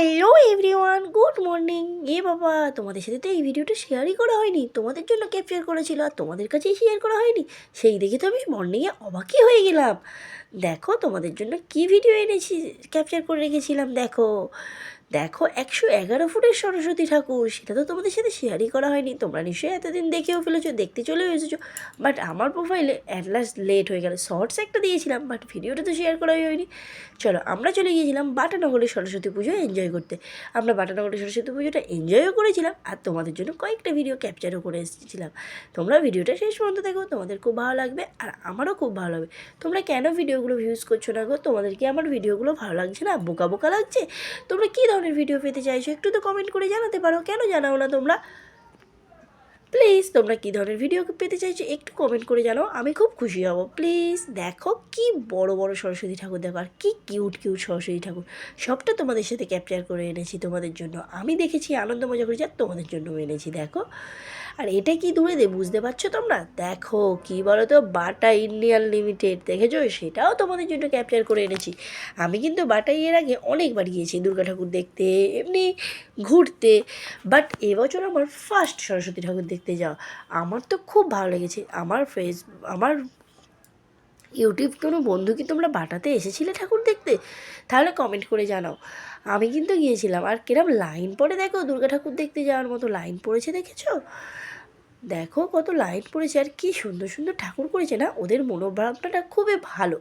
Hello everyone, good morning. এ বাবা, তোমাদের সাথে তো এই ভিডিওটা শেয়ারই করা হয়নি। তোমাদের জন্য ক্যাপচার করেছিল, আর তোমাদের কাছেই শেয়ার করা হয়নি। সেই দেখে তো আমি মর্নিংয়ে অবাকই হয়ে গেলাম। দেখো, তোমাদের জন্য কি ভিডিও এনেছি ক্যাপচার করে রেখেছিলাম, দেখো। দেখো, একশো এগারো ফুটের সরস্বতী ঠাকুর, সেটা তো তোমাদের সাথে শেয়ারই করা হয়নি। তোমরা নিশ্চয়ই এতদিন দেখেও ফেলেছো, দেখতে চলেও এসেছ। বাট আমার প্রোফাইলে অ্যাট লাস্ট লেট হয়ে গেল। শর্টস একটা দিয়েছিলাম বাট ভিডিওটা তো শেয়ার করাই হয়নি। চলো, আমরা চলে গিয়েছিলাম বাটানগরের সরস্বতী পুজো এনজয় করতে। আমরা বাটানগরের সরস্বতী পুজোটা এনজয়ও করেছিলাম, আর তোমাদের জন্য কয়েকটা ভিডিও ক্যাপচারও করে এসেছিলাম। তোমরা ভিডিওটা শেষ পর্যন্ত দেখো, তোমাদের খুব ভালো লাগবে, আর আমারও খুব ভালো লাগবে। তোমরা কেন ভিডিওগুলো ভিউজ করছ না গো? তোমাদের কি আমার ভিডিওগুলো ভালো লাগছে না? বোকা বোকা লাগছে? তোমরা কী ধরনের ভিডিও পেতে চাইছো একটু তো কমেন্ট করে জানাতে পারো। কেন জানাও না তোমরা? প্লিজ, তোমরা কী ধরনের ভিডিও পেতে চাইছো একটু কমেন্ট করে জানাও, আমি খুব খুশি হব। প্লিজ, দেখো কি বড় বড় সরস্বতী ঠাকুর দেখো, আর কি কিউট কিউট সরস্বতী ঠাকুর। সবটা তোমাদের সাথে ক্যাপচার করে এনেছি তোমাদের জন্য। আমি দেখেছি আনন্দ মজা করেছি আর তোমাদের জন্য এনেছি, দেখো। আর এটা কি দূরে দে, বুঝতে পারছ তোমরা? দেখো কি বলো তো বাটা ইন্ডিয়ান লিমিটেড দেখেছ? সেটাও তোমাদের জন্য ক্যাপচার করে এনেছি। আমি কিন্তু বাটা এর আগে অনেকবার গিয়েছি দুর্গা ঠাকুর দেখতে, এমনি ঘুরতে বাট এবছর আমার ফার্স্ট সরস্বতী ঠাকুর দেখতে যাওয়া আমার তো খুব ভালো লেগেছে। আমার ফেস আমার ইউটিউব কোনো বন্ধু কি তোমরা বাটাতে এসেছিলে ঠাকুর দেখতে? তাহলে কমেন্ট করে জানাও। আমি কিন্তু গিয়েছিলাম। আর কিরম লাইন পড়ে দেখো? দুর্গা ঠাকুর দেখতে যাওয়ার মতো লাইন পড়েছে দেখেছ? দেখো কত লাইট পড়েছে। আর কি সুন্দর সুন্দর ঠাকুর করেছে না? ওদের মনোভাবনাটা খুবই ভালো।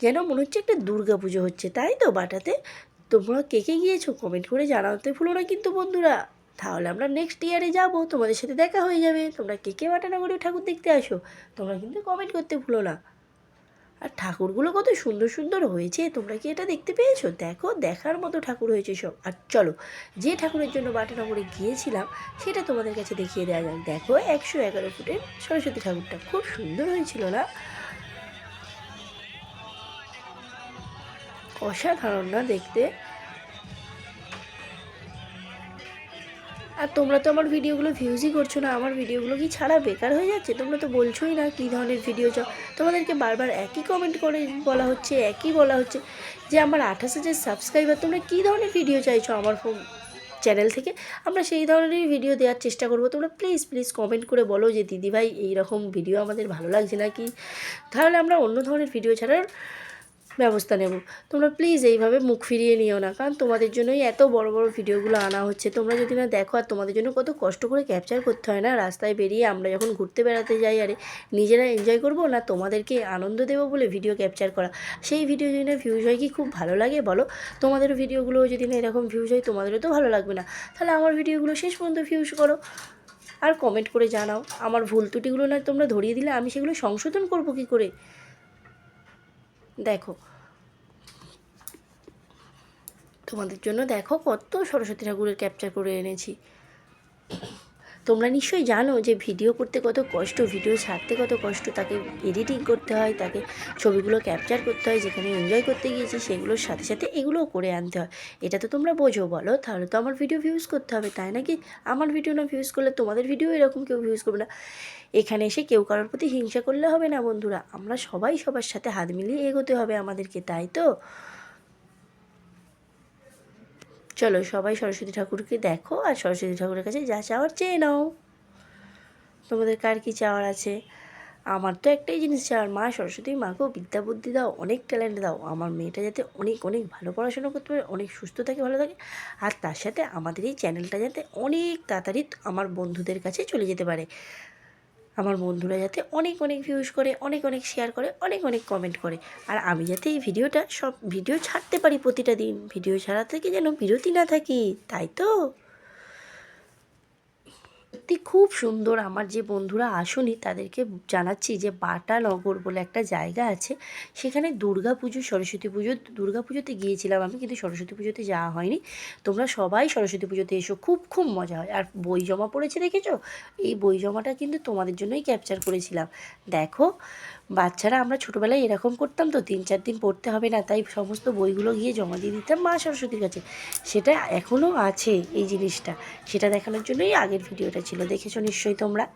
যেন মনে হচ্ছে একটা দুর্গা পুজো হচ্ছে। তাই তো বাটাতে? তোমরা কে কে গিয়েছো? কমেন্ট করে জানাতে ভুলো না কিন্তু বন্ধুরা। তাহলে আমরা নেক্সট ইয়ারে যাব, তোমাদের সাথে দেখা হয়ে যাবে। তোমরা কে কে বাটানগরে ঠাকুর দেখতে আসো। তোমরা কিন্তু কমেন্ট করতে ভুলো না। আর ঠাকুরগুলো কত সুন্দর সুন্দর হয়েছে, তোমরা কি এটা দেখতে পেয়েছ? দেখো, দেখার মতো ঠাকুর হয়েছে সব। আর চলো, যে ঠাকুরের জন্য বাটানগরে গিয়েছিলাম, সেটা তোমাদের কাছে দেখিয়ে দেওয়া যাক। দেখো, একশো এগারো ফুটের সরস্বতী ঠাকুরটা। খুব সুন্দর হয়েছিল না? অসাধারণ না দেখতে? আর তোমরা তো আমার ভিডিওগুলো ভিউজই করছ না, আমার ভিডিওগুলো কি ছাড়া বেকার হয়ে যাচ্ছে? তোমরা তো বলছোই না কী ধরনের ভিডিও চাও তোমাদেরকে বারবার একই কমেন্ট করে বলা হচ্ছে, একই বলা হচ্ছে যে আমার আঠাশ হাজার সাবস্ক্রাইবার তোমরা কী ধরনের ভিডিও চাইছো আমার ফোন চ্যানেল থেকে? আমরা সেই ধরনেরই ভিডিও দেওয়ার চেষ্টা করব। তোমরা প্লিজ প্লিজ কমেন্ট করে বলো যে, দিদিভাই, এইরকম ভিডিও আমাদের ভালো লাগছে না কি তাহলে আমরা অন্য ধরনের ভিডিও ছাড়ার ব্যবস্থা নেব। তোমরা প্লিজ এইভাবে মুখ ফিরিয়ে নিও না, কারণ তোমাদের জন্যই এত বড় বড় ভিডিওগুলো আনা হচ্ছে। তোমরা যদি না দেখো আর তোমাদের জন্য কত কষ্ট করে ক্যাপচার করতে হয় না, রাস্তায় বেরিয়ে আমরা যখন ঘুরতে বেড়াতে যাই, আরে নিজেরা এনজয় করব না তোমাদেরকে আনন্দ দেবো বলে ভিডিও ক্যাপচার করা? সেই ভিডিও যদি না ভিউজ হয় কি খুব ভালো লাগে বলো? তোমাদের ভিডিওগুলো যদি না এরকম ভিউজ হয় তোমাদেরও তো ভালো লাগবে না। তাহলে আমার ভিডিওগুলো শেষ পর্যন্ত ভিউজ করো। আর কমেন্ট করে জানাও। আমার ভুল ত্রুটিগুলো না তোমরা ধরিয়ে দিলে আমি সেগুলো সংশোধন করব কী করে? দেখো। তোমাদের জন্য দেখো কত সরস্বতী ঠাকুরের ক্যাপচার করে এনেছি। তোমরা নিশ্চয়ই জানো যে ভিডিও করতে কত কষ্ট ভিডিও ছাড়তে কত কষ্ট, তাকে এডিটিং করতে হয়, তাকে ছবিগুলো ক্যাপচার করতে হয়, যেখানে এনজয় করতে গিয়েছি সেগুলোর সাথে সাথে এগুলোও করে আনতে হয়। এটা তো তোমরা বোঝো, বলো। তাহলে তো আমার ভিডিও ভিউজ করতে হবে, তাই নাকি? আমার ভিডিও না ভিউজ করলে তোমাদের ভিডিও এরকম কেউ ভিউজ করবে না। এখানে এসে কেউ কারোর প্রতি হিংসা করলে হবে না, বন্ধুরা। আমরা সবাই সবার সাথে হাত মিলিয়ে এগোতে হবে আমাদেরকে, তাই তো? চলো সবাই সরস্বতী ঠাকুরকে দেখো আর সরস্বতী ঠাকুরের কাছে যা চাওয়ার চেয়ে নাও। তোমাদের কার কী চাওয়ার আছে? আমার তো একটাই জিনিস চাওয়ার, মা, সরস্বতী, মাকেও বিদ্যা বুদ্ধি দাও, অনেক ট্যালেন্ট দাও। আমার মেয়েটা যাতে অনেক অনেক ভালো পড়াশোনা করতে পারে, অনেক সুস্থ থাকে, ভালো থাকে, আর তার সাথে আমাদের এই চ্যানেলটা যাতে অনেক তাড়াতাড়ি আমার বন্ধুদের কাছে চলে যেতে পারে। আমার বন্ধুরা যাতে অনেক অনেক ভিউজ করে, অনেক অনেক শেয়ার করে, অনেক অনেক কমেন্ট করে। আর আমি যাতে এই ভিডিওটা সব ভিডিও ছাড়তে পারি প্রতিটা দিন। ভিডিও ছাড়া থেকে যেন বিরতি না থাকি, তাই তো? সত্যি খুব সুন্দর। আমার যে বন্ধুরা আসনি তাদেরকে জানাচ্ছি যে বাটানগর বলে একটা জায়গা আছে। সেখানে দুর্গা পুজো, সরস্বতী পুজো, দুর্গা পুজোতে গিয়েছিলাম আমি কিন্তু সরস্বতী পুজোতে যাওয়া হয়নি। তোমরা সবাই সরস্বতী পুজোতে এসো, খুব খুব মজা হয়। আর বই জমা পড়েছে দেখেছ? এই বই জমাটা কিন্তু তোমাদের জন্যই ক্যাপচার করেছিলাম। দেখো বাচ্চারা আমরা ছোটোবেলায় এরকম করতাম তো তিন চার দিন পড়তে হবে না, তাই সমস্ত বইগুলো গিয়ে জমা দিয়ে দিতাম মা সরস্বতীর কাছে। সেটা এখনও আছে এই জিনিসটা, সেটা দেখানোর জন্যই আগের ভিডিওটা ছিল, দেখেছ নিশ্চয়ই তোমরা।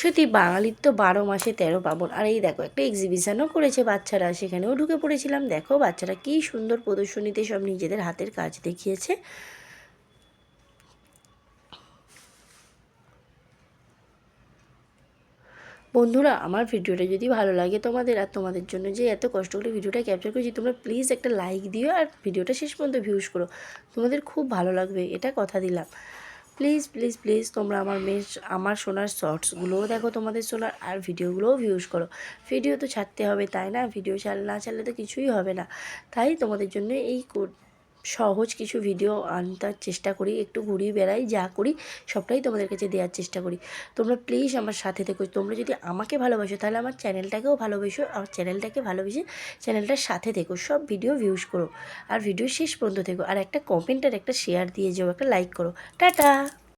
সত্যি বাঙালির তো বারো মাসে তেরো পার্বণ আর এই দেখো একটা এক্সিবিশনও করেছে বাচ্চারা, সেখানেও ঢুকে পড়েছিলাম, দেখো বাচ্চারা কী সুন্দর প্রদর্শনীতে সব নিজেদের হাতের কাজ দেখিয়েছে। বন্ধুরা, আমার ভিডিওটা যদি ভালো লাগে তোমাদের আর তোমাদের জন্য যে এত কষ্ট করে ভিডিওটা ক্যাপচার করেছি, তোমরা প্লিজ একটা লাইক দিও আর ভিডিওটা শেষ পর্যন্ত ভিউজ করো। তোমাদের খুব ভালো লাগবে, এটা কথা দিলাম। প্লিজ প্লিজ প্লিজ তোমরা আমার মেয়ের আমার শোনার শর্টসগুলোও দেখো তোমাদের শোনার আর ভিডিওগুলোও ভিউজ করো। ভিডিও তো ছাড়তে হবে, তাই না? ভিডিও ছাড়, না ছাড়লে তো কিছুই হবে না। তাই তোমাদের জন্য এই সহজ কিছু ভিডিও আনতার চেষ্টা করি, একটু ঘুরিয়ে বেড়াই, যা করি, সবটাই তোমাদের কাছে দেওয়ার চেষ্টা করি। তোমরা প্লিজ আমার সাথে থেকো। তোমরা যদি আমাকে ভালোবাসো, তাহলে আমার চ্যানেলটাকেও ভালোবেসো আমার চ্যানেলটাকে ভালোবেসে চ্যানেলটার সাথে থেকো। সব ভিডিও ভিউজ করো। আর ভিডিও শেষ পর্যন্ত থেকো। আর একটা কমেন্ট আর একটা শেয়ার দিয়ে যাও, একটা লাইক করো। টাটা!